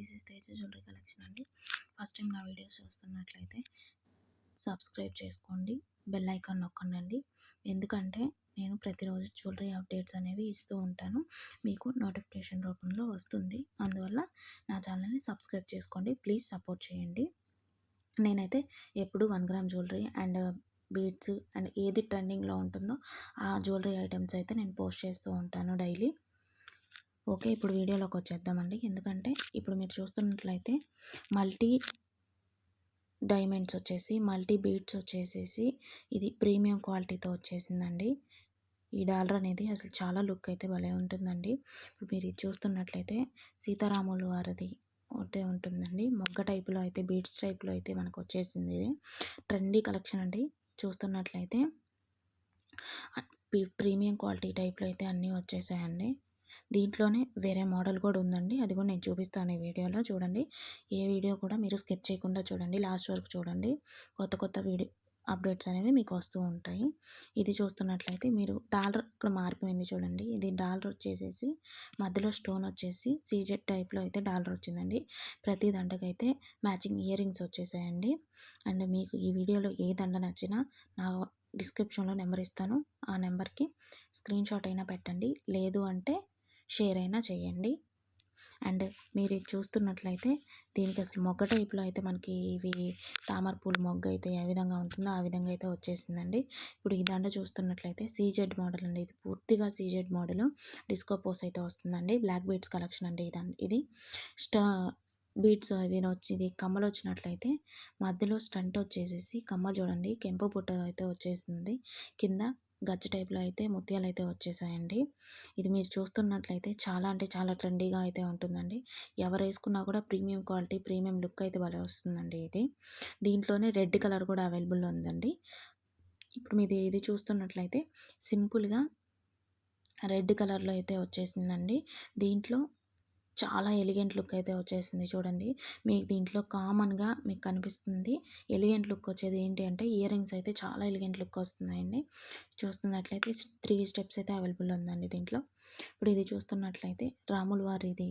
This is Teja jewellery collection అండి. First time నా videos చూస్తున్నట్లయితే సబ్స్క్రైబ్ చేసుకోండి. బెల్ ఐకాన్ నొక్కండి ఎందుకంటే నేను ప్రతిరోజు జ్యువెలరీ అప్డేట్స్ అనేవి ఇస్తూ ఉంటాను. మీకు నోటిఫికేషన్ రూపంలో వస్తుంది. అందువల్ల నా ఛానల్ని సబ్స్క్రైబ్ చేసుకోండి. ప్లీజ్ సపోర్ట్ చేయండి. నేనైతే ఎప్పుడు one gram jewellery and beads and ఏది ట్రెండింగ్లో ఉంటుందో ఆ జ్యువెలరీ ఐటమ్స్ అయితే నేను పోస్ట్ చేస్తూ ఉంటాను డైలీ ఓకే ఇప్పుడు వీడియోలోకి వచ్చేద్దామండి ఎందుకంటే ఇప్పుడు మీరు చూస్తున్నట్లయితే మల్టీ డైమండ్స్ వచ్చేసి మల్టీ బీడ్స్ వచ్చేసేసి ఇది ప్రీమియం క్వాలిటీతో వచ్చేసిందండి. ఈ డాలర్ అనేది అసలు చాలా లుక్ అయితే భలే ఉంటుందండి. ఇప్పుడు మీరు ఇది చూస్తున్నట్లయితే సీతారాములు వారిది ఒకటే ఉంటుందండి. మొగ్గ టైపులో అయితే బీడ్స్ టైప్లో అయితే మనకు వచ్చేసింది ఇది. ట్రెండీ కలెక్షన్ అండి. చూస్తున్నట్లయితే ప్రీమియం క్వాలిటీ టైప్లో అయితే అన్నీ వచ్చేసాయండి. దీంట్లోనే వేరే మోడల్ కూడా ఉందండి. అది కూడా నేను చూపిస్తాను ఈ వీడియోలో. చూడండి. ఏ వీడియో కూడా మీరు స్కిప్ చేయకుండా చూడండి. లాస్ట్ వరకు చూడండి. కొత్త కొత్త వీడియో అప్డేట్స్ అనేవి మీకు వస్తూ ఉంటాయి. ఇది చూస్తున్నట్లయితే మీరు డాలర్ ఇక్కడ మారిపోయింది చూడండి. ఇది డాలర్ వచ్చేసేసి మధ్యలో స్టోన్ వచ్చేసి సీజెడ్ టైప్లో అయితే డాలర్ వచ్చిందండి. ప్రతి దండకైతే మ్యాచింగ్ ఇయర్ రింగ్స్ వచ్చేసాయండి. అండ్ మీకు ఈ వీడియోలో ఏ దండ నచ్చినా నా డిస్క్రిప్షన్లో నెంబర్ ఇస్తాను. ఆ నెంబర్కి స్క్రీన్ షాట్ అయినా పెట్టండి. లేదు అంటే షేర్ అయినా చేయండి. అండ్ మీరు చూస్తున్నట్లయితే దీనికి అసలు మొగ్గ టైప్లో అయితే మనకి ఇవి తామర పూలు మొగ్గ అయితే ఏ విధంగా ఉంటుందో ఆ విధంగా అయితే వచ్చేసిందండి. ఇప్పుడు ఈ దండ చూస్తున్నట్లయితే సీజెడ్ మోడల్ అండి ఇది. పూర్తిగా సీజెడ్ మోడల్ డిస్కోపోస్ అయితే వస్తుందండి. బ్లాక్ బీడ్స్ కలెక్షన్ అండి ఇది ఇది. స్టా బీడ్స్ అవి వచ్చి ఇది కమ్మలు వచ్చినట్లయితే మధ్యలో స్టంట్ వచ్చేసేసి కమ్మ చూడండి. కెంపు పుట్ట అయితే వచ్చేసింది. కింద గజ్జ టైప్లో అయితే ముత్యాలు అయితే వచ్చేసాయండి. ఇది మీరు చూస్తున్నట్లయితే చాలా అంటే చాలా ట్రెండీగా అయితే ఉంటుందండి. ఎవరు వేసుకున్నా కూడా ప్రీమియం క్వాలిటీ ప్రీమియం లుక్ అయితే భలే వస్తుందండి ఇది. దీంట్లోనే రెడ్ కలర్ కూడా అవైలబుల్ ఉందండి. ఇప్పుడు మీది ఇది చూస్తున్నట్లయితే సింపుల్గా రెడ్ కలర్లో అయితే వచ్చేసిందండి. దీంట్లో చాలా ఎలిగెంట్ లుక్ అయితే వచ్చేసింది చూడండి. మీకు దీంట్లో కామన్గా మీకు కనిపిస్తుంది. ఎలిగెంట్ లుక్ వచ్చేది ఏంటి అంటే ఇయర్ రింగ్స్ అయితే చాలా ఎలిగెంట్ లుక్ వస్తున్నాయండి. చూస్తున్నట్లయితే త్రీ స్టెప్స్ అయితే అవైలబుల్ ఉందండి దీంట్లో. ఇప్పుడు ఇది చూస్తున్నట్లయితే రాముల వారిది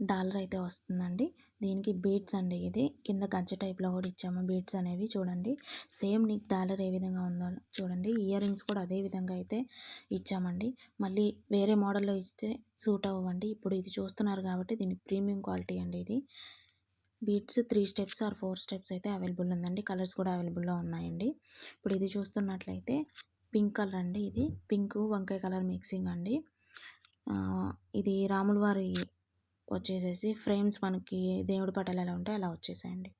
డాలర్ అయితే వస్తుందండి. దీనికి బీడ్స్ అండి ఇది. కింద గజ్జ టైప్లో కూడా ఇచ్చాము. బీడ్స్ అనేవి చూడండి. సేమ్ నీకు డాలర్ ఏ విధంగా ఉందో చూడండి. ఇయర్ రింగ్స్ కూడా అదే విధంగా అయితే ఇచ్చామండి. మళ్ళీ వేరే మోడల్లో ఇస్తే సూట్ అవ్వండి. ఇప్పుడు ఇది చూస్తున్నారు కాబట్టి దీని ప్రీమియం క్వాలిటీ అండి ఇది. Beads three steps or four steps అయితే అవైలబుల్ ఉందండి. కలర్స్ కూడా అవైలబుల్లో ఉన్నాయండి. ఇప్పుడు ఇది చూస్తున్నట్లయితే పింక్ కలర్ అండి ఇది. పింక్ వంకాయ కలర్ మిక్సింగ్ అండి. ఇది రాముల వారి వచ్చేసేసి ఫ్రేమ్స్ మనకి దేవుడి పటాలు ఎలా ఉంటాయో అలా వచ్చేసాయండి.